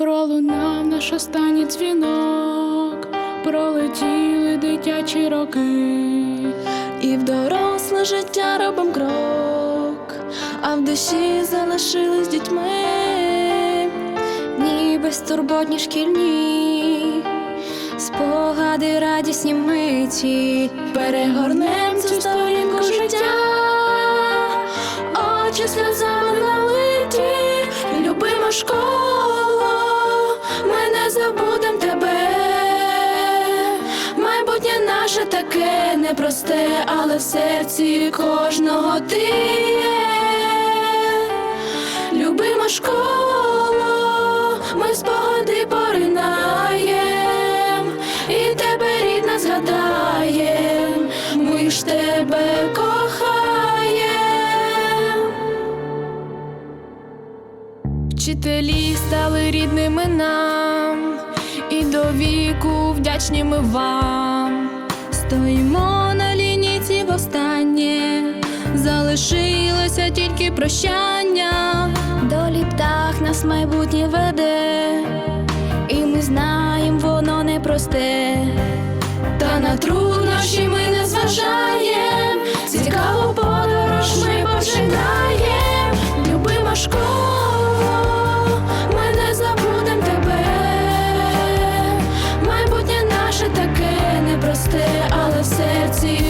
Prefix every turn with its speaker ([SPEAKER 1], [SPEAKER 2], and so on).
[SPEAKER 1] Пролунав наш останній дзвінок, пролетіли дитячі роки.
[SPEAKER 2] І в доросле життя робим крок, а в душі залишились дітьми, ні безтурботні шкільні, спогади радісні миті, перегорнем цю сторінку життя, очі сльозами налиті, ми не забудем тебе. Майбутнє наше таке непросте, але в серці кожного ти є. Любима школа, ми спогади поринаєм, і тебе рідна згадаєм, ми ж тебе кохаєм. Вчителі стали рідними нам, і до віку вдячні ми вам. Стоїмо на лінійці востаннє, залишилося тільки прощання. Долі птах нас майбутнє веде, і ми знаєм, воно непросте. Та на труднощі ми але в